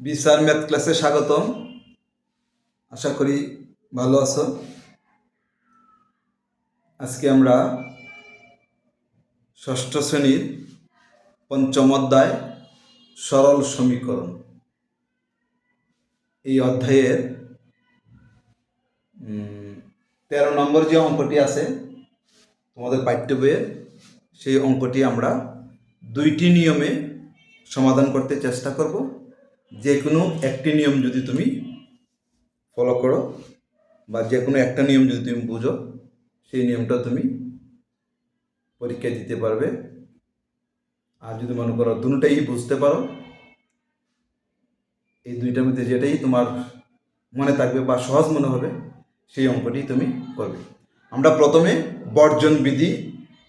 বিসার math ক্লাসে স্বাগতম। আশা করি ভালো আছো। আজকে আমরা ষষ্ঠ শ্রেণির পঞ্চম অধ্যায় সরল সমীকরণ। এই অধ্যায়ের তেরো নম্বর যে অঙ্কটি আছে, তোমাদের পাঠ্য বইয়ের, সেই অঙ্কটি আমরা দুইটি নিয়মে সমাধান করতে চেষ্টা করব। যে কোনো একটি নিয়ম যদি তুমি ফলো করো বা যে কোনো একটা নিয়ম যদি তুমি বুঝো, সেই নিয়মটা তুমি পরীক্ষা দিতে পারবে। আর যদি মনে করো দুটাই বুঝতে পারো, এই দুইটার মধ্যে যেটাই তোমার মনে থাকবে বা সহজ মনে হবে, সেই অঙ্কটি তুমি করবে। আমরা প্রথমে বর্জন বিধি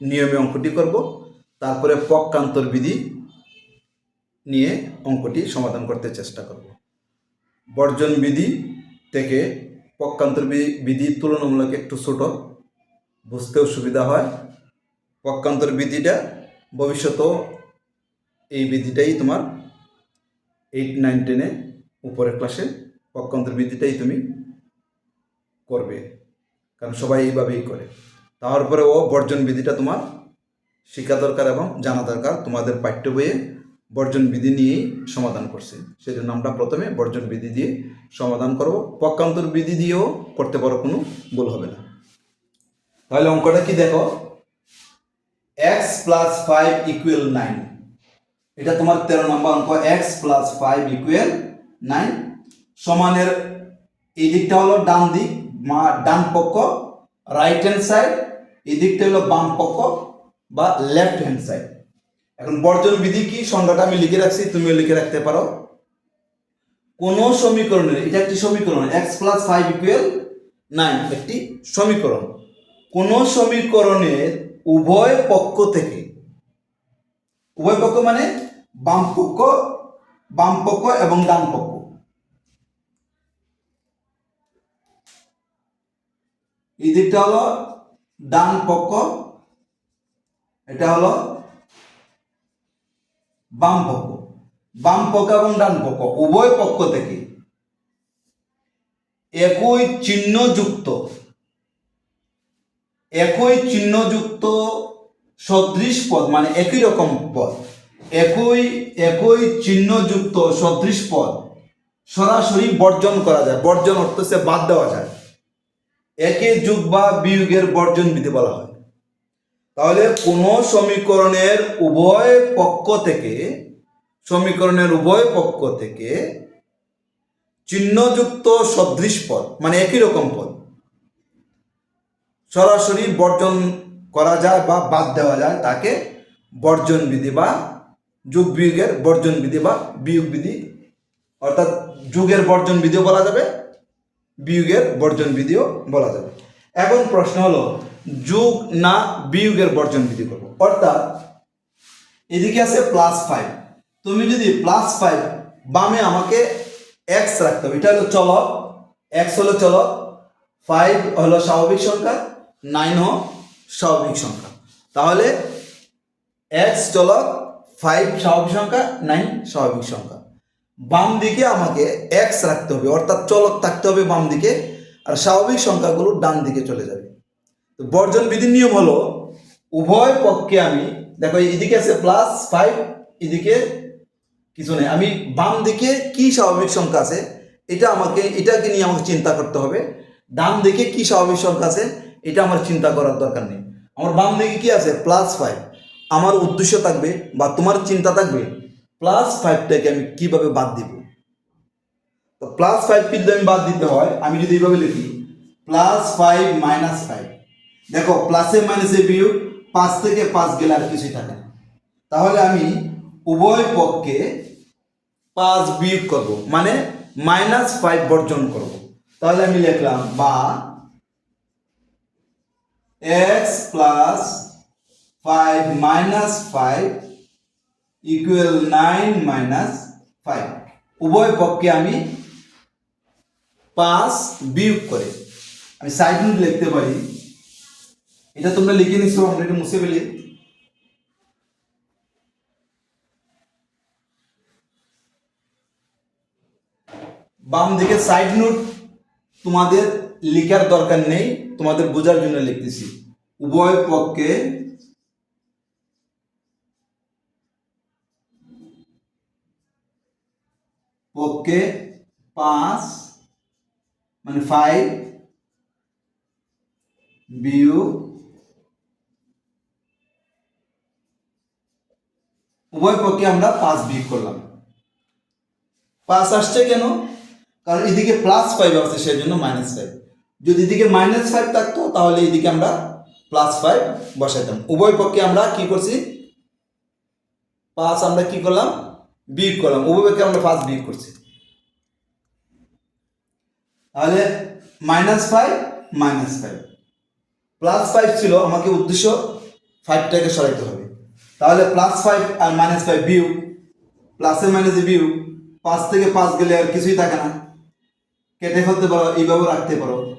নিয়মে অঙ্কটি করব, তারপরে পক্ষান্তর বিধি নিয়ে অঙ্কটি সমাধান করতে চেষ্টা করব। বর্জন বিধি থেকে পক্ষান্তর বিধি তুলনামূলক একটু ছোট, বুঝতেও সুবিধা হয়। পক্ষান্তর বিধিটা ভবিষ্যতেও এই বিধিটাই তোমার এইট নাইন টেনে উপরের ক্লাসে পক্ষান্তর বিধিটাই তুমি করবে, কারণ সবাই এইভাবেই করে। তারপরে ও বর্জন বিধিটা তোমার শেখা দরকার এবং জানা দরকার, তোমাদের পাঠ্য বইয়ে বর্জন বিধি নিয়েই সমাধান করছে। সেই জন্য আমরা প্রথমে বর্জন বিধি দিয়ে সমাধান করব। পক্ষান্তর বিধি দিয়েও করতে পারো, কোনো ভুল হবে না। তাহলে অঙ্কটা কি দেখো? X plus five equal nine এটা তোমার তেরো নম্বর অঙ্ক X plus five equal nine সমানের এই দিকটা হলো ডান দিক ডান পক্ষ রাইট হ্যান্ড সাইড এই দিকটা হলো বাম পক্ষ বা লেফট হ্যান্ড সাইড এখন বর্জন বিধি কি? সংজ্ঞাটা আমি লিখে রাখছি, তুমিও লিখে রাখতে পারো। কোন সমীকরণের, এটা একটি সমীকরণ X plus five equal nine একটি সমীকরণ। কোন সমীকরণের উভয় পক্ষ থেকে, উভয় পক্ষ মানে বাম পক্ষ বাম পক্ষ এবং ডান পক্ষ। এই দিকটা হলো ডান পক্ষ, এটা হলো বাম পক্ষ। বাম পক্ষ এবং ডান পক্ষ, উভয় পক্ষ থেকে একই চিহ্নযুক্ত একই চিহ্নযুক্ত সদৃশ পদ মানে একই রকম পদ। একই একই চিহ্নযুক্ত সদৃশ পদ সরাসরি বর্জন করা যায়। বর্জন অর্থ সে বাদ দেওয়া যায়। একে যুগ বা বিয়োগের বর্জন বিধি বলা হয়। তাহলে কোন সমীকরণের উভয় পক্ষ থেকে, সমীকরণের উভয় পক্ষ থেকে চিহ্নযুক্ত সদৃশ পদ মানে একই রকম পদ, সরাসরি বর্জন করা যায় বা বাদ দেওয়া যায়, তাকে বর্জন বিধি বা যুগ বিয়োগের বর্জন বিধি বা বিয়োগ বিধি, অর্থাৎ যুগের বর্জন বিধিও বলা যাবে, বিয়োগের বর্জন বিধিও বলা যাবে। এখন প্রশ্ন হলো যুগ না বিয়োগের বর্জন বিধি করব। অর্থাৎ এদিকে আছে প্লাস ফাইভ তুমি যদি প্লাস ফাইভ বামে আমাকে এক্স রাখতে হবে, এটা হলো চলক এক্স হলো চলক ফাইভ হলো স্বাভাবিক সংখ্যা নাইন হ স্বাভাবিক সংখ্যা। তাহলে এক্স চলক ফাইভ স্বাভাবিক সংখ্যা নাইন স্বাভাবিক সংখ্যা। বাম দিকে আমাকে এক্স রাখতে হবে, অর্থাৎ চলক থাকতে হবে বাম দিকে, আর স্বাভাবিক সংখ্যাগুলো ডান দিকে চলে যাবে। তো বর্জন বিধির নিয়ম হলো, উভয় পক্ষে আমি, দেখো এদিকে আছে প্লাস ফাইভ এদিকে কিছু নেই। আমি বাম দিকে কি স্বাভাবিক সংখ্যা আছে, এটা আমাকে, এটাকে নিয়ে আমাকে চিন্তা করতে হবে। ডান দিকে কি স্বাভাবিক সংখ্যা আছে, এটা আমার চিন্তা করার দরকার নেই। আমার বাম দিকে কি আছে প্লাস ফাইভ আমার উদ্দেশ্য থাকবে বা তোমার চিন্তা থাকবে প্লাস ফাইভটাকে আমি কীভাবে বাদ দিব? তো প্লাস ফাইভকে যদি আমি বাদ দিতে হয়, আমি যদি এইভাবে লিখি প্লাস ফাইভ মাইনাস ফাইভ দেখো, প্লাসে মাইনাসে বিয়োগ, পাঁচ থেকে পাঁচ গেলে আর কিছুই থাকে না। তাহলে আমি উভয় পক্ষে পাঁচ বিয়োগ করব মানে মাইনাস ফাইভ বর্জন করব। তাহলে আমি লিখলাম বা X plus five minus five equal nine minus five উভয় পক্ষে আমি পাঁচ বিয়োগ করে। আমি সাইড লিখতে পারি। এটা তোমরা লিখে নিছো আমরা এটা মুছে ফেলি বাম দিকে সাইড নোট তোমাদের লিখার দরকার নেই তোমাদের বোঝার জন্য লিখতেছি উভয় পক্ষে পক্ষে পাঁচ মানে ফাইভ বিয়োগ উভয় পক্ষে আমরা পাঁচ বিয়োগ করলাম। পাঁচ আসছে কেন? কারণ এদিকে প্লাস ফাইভ আসছে সেই জন্য মাইনাস ফাইভ যদি এদিকে মাইনাস ফাইভ থাকতো, তাহলে এদিকে আমরা প্লাস ফাইভ বসাইতাম। উভয় পক্ষে আমরা কি করছি? পাঁচ আমরা কি করলাম? বিয়োগ করলাম। উভয় পক্ষে আমরা পাঁচ বিয়োগ করছি। তাহলে minus five minus five plus five ছিল, আমাকে উদ্দেশ্য ফাইভটাকে সরাইতে হবে। তাহলে প্লাস ফাইভ আর মাইনাস ফাইভ বিউ প্লাসে মাইনাসে বিউ পাঁচ থেকে পাঁচ গেলে আর কিছুই থাকে না। কেটে ফেলতে পারো, এইভাবে রাখতে পারো।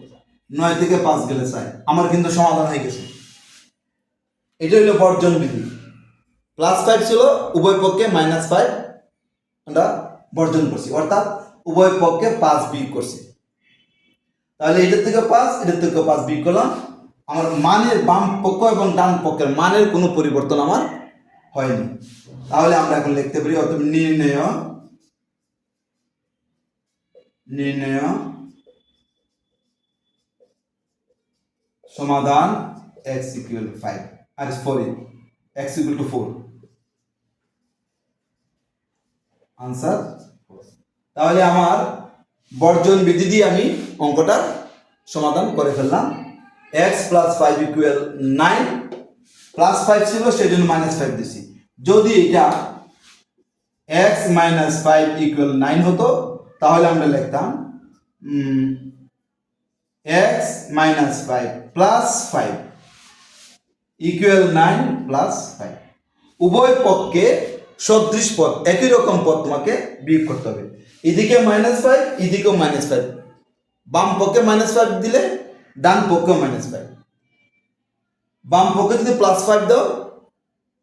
নয় থেকে পাঁচ গেলে চাই। আমার কিন্তু সমাধান হয়ে গেছে। এটা হলো বর্জন বিধি। প্লাস ফাইভ ছিল উভয় পক্ষে মাইনাস ফাইভ আমরা বর্জন করছি। অর্থাৎ উভয় পক্ষে পাঁচ বিয়োগ করছি। তাহলে এটার থেকে পাঁচ, এটার থেকে পাঁচ বিয়োগ করলাম। আমার মানের বাম পক্ষ এবং ডান পক্ষের মানের কোনো পরিবর্তন আমার হয়নি। তাহলে আমরা এখন লিখতে পারি অত নির্ণয় নির্ণয়, সমাধান X equal five R four X equal to four answer তাহলে আমার বর্জন বিধি দিয়ে আমি অঙ্কটার সমাধান করে ফেললাম। X plus five equal nine plus five ছিল সেই জন্য মাইনাস ফাইভ দিছি। যদি এটা X minus five equal nine হতো, তাহলে আমরা লিখতাম X minus five plus five equal nine plus five উভয় পক্ষে সদৃশ পদ, একই রকম পদ তোমাকে বিয়োগ করতে হবে। এদিকে মাইনাস ফাইভ এদিকেও মাইনাস ফাইভ বাম পক্ষে মাইনাস ফাইভ দিলে, ডান পক্ষে মাইনাস ফাইভ বাম পক্ষে যদি প্লাস ফাইভ দাও,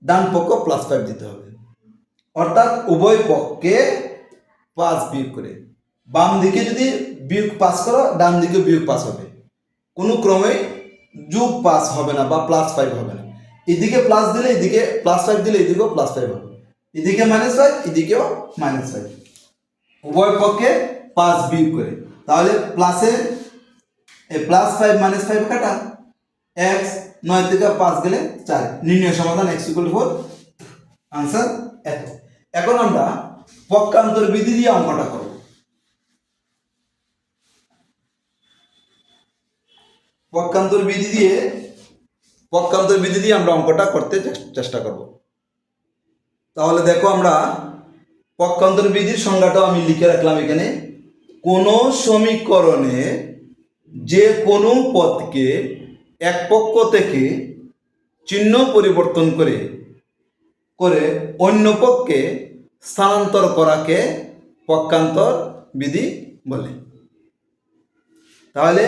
ডান পক্ষ প্লাস ফাইভ দিতে হবে। অর্থাৎ উভয় পক্ষে পাঁচ বিয়োগ করে। বাম দিকে যদি বিয়োগ পাস করো, ডান দিকে বিয়োগ পাস হবে। কোনো ক্রমে যোগ পাস হবে না বা প্লাস ফাইভ হবে না। এদিকে প্লাস দিলে এদিকে প্লাস ফাইভ দিলে এদিকেও প্লাস ফাইভ হবে। এদিকে মাইনাস ফাইভ এদিকেও মাইনাস ফাইভ উভয় পক্ষে পাঁচ বিয়োগ করে। তাহলে প্লাসে প্লাস ফাইভ মাইনাস ফাইভ কাটা। এক্স নয় থেকে পাঁচ গেলে চার। নির্ণয় সমাধান এক্স ইকুয়াল ফোর আনসার এত এখন আমরা পক্ষান্তর বিধি দিয়ে অঙ্কটা করব। পক্ষান্তর বিধি দিয়ে, পক্ষান্তর বিধি দিয়ে আমরা অঙ্কটা করতে চেষ্টা করব। তাহলে দেখো আমরা পক্ষান্তর বিধির সংজ্ঞাটাও আমি লিখে রাখলাম এখানে। কোনো সমীকরণে যে কোনো পদকে এক পক্ষ থেকে চিহ্ন পরিবর্তন করে করে অন্য পক্ষে স্থানান্তর করাকে পক্ষান্তর বিধি বলে। তাহলে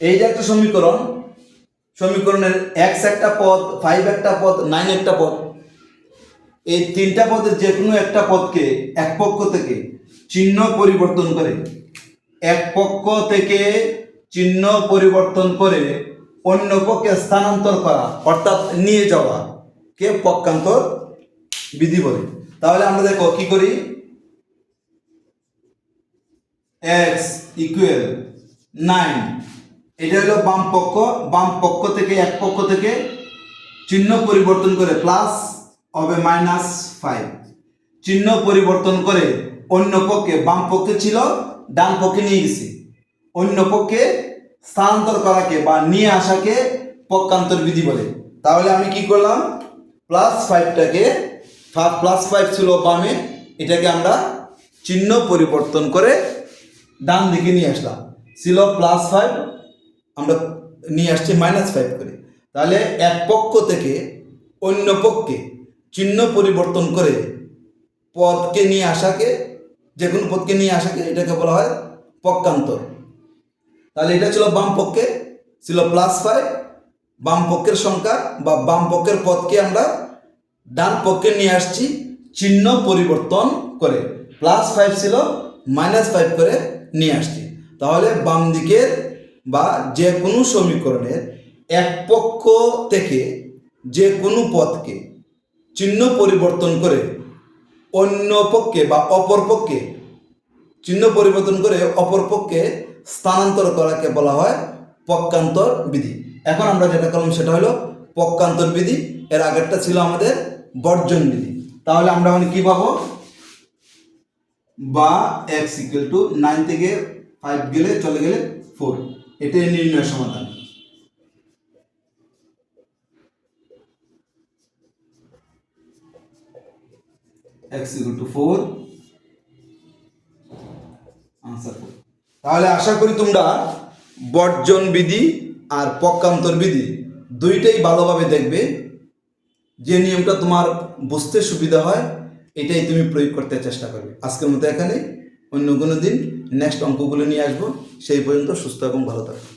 এই যে একটা সমীকরণ, সমীকরণের এক্স একটা পদ ফাইভ একটা পদ নাইন একটা পদ, এই তিনটা পদের যে কোনো একটা পদকে এক পক্ষ থেকে চিহ্ন পরিবর্তন করে, এক পক্ষ থেকে চিহ্ন পরিবর্তন করে অন্য পক্ষে স্থানান্তর করা, অর্থাৎ নিয়ে যাওয়া, কে পক্ষান্তর? বিধি বলে। তাহলে আমরা দেখো কি করি? এক্স ইকুয়াল নাইন এটা হলো বাম পক্ষ। বাম পক্ষ থেকে এক পক্ষ থেকে চিহ্ন পরিবর্তন করে প্লাস হবে মাইনাস ফাইভ চিহ্ন পরিবর্তন করে অন্য পক্ষে বাম পক্ষে ছিল, ডান পক্ষে নিয়ে গেছি। অন্য পক্ষে স্থানান্তর করাকে বা নিয়ে আসাকে পক্ষান্তর বিধি বলে। তাহলে আমি কি করলাম? প্লাস ফাইভটাকে প্লাস ফাইভ ছিল বামে, এটাকে আমরা চিহ্ন পরিবর্তন করে ডান দিকে নিয়ে আসলাম। ছিল প্লাস ফাইভ আমরা নিয়ে আসছি মাইনাস ফাইভ করে। তাহলে এক পক্ষ থেকে অন্য পক্ষে চিহ্ন পরিবর্তন করে পদকে নিয়ে আসাকে যে কোনো পদকে নিয়ে আসাকে এটাকে বলা হয় পক্ষান্তর। তাহলে এটা ছিল বাম পক্ষে ছিল প্লাস ফাইভ বাম পক্ষের সংখ্যা বা বাম পক্ষের পদকে আমরা ডান পক্ষে নিয়ে আসছি, চিহ্ন পরিবর্তন করে। প্লাস ফাইভ ছিল মাইনাস ফাইভ করে নিয়ে আসছি। তাহলে বাম দিকের বা যে কোনো সমীকরণের এক পক্ষ থেকে যে কোনো পথকে চিহ্ন পরিবর্তন করে অন্য পক্ষে বা অপর পক্ষে, চিহ্ন পরিবর্তন করে অপর পক্ষে স্থানান্তর করাকে বলা হয় পক্ষান্তর বিধি। এখন আমরা যেটা করলাম সেটা হলো পক্ষান্তর বিধি। এর আগেরটা ছিল আমাদের বর্জন বিধি। তাহলে আমরা এখন কি পাবো? বা এক্স ইকুয়াল টু নাইন থেকে ফাইভ গেলে চলে গেলে ফোর এটাই নির্ণয় সমাধান। X equal to four answer four তাহলে আশা করি তোমরা বর্জন বিধি আর পক্ষান্তর বিধি দুইটাই ভালোভাবে দেখবে। যে নিয়মটা তোমার বুঝতে সুবিধা হয়, এটাই তুমি প্রয়োগ করতে চেষ্টা করবে। আজকের মতো এখানে অন্য কোনো দিন নেক্সট অঙ্কগুলো নিয়ে আসব। সেই পর্যন্ত সুস্থ এবং ভালো থাকবে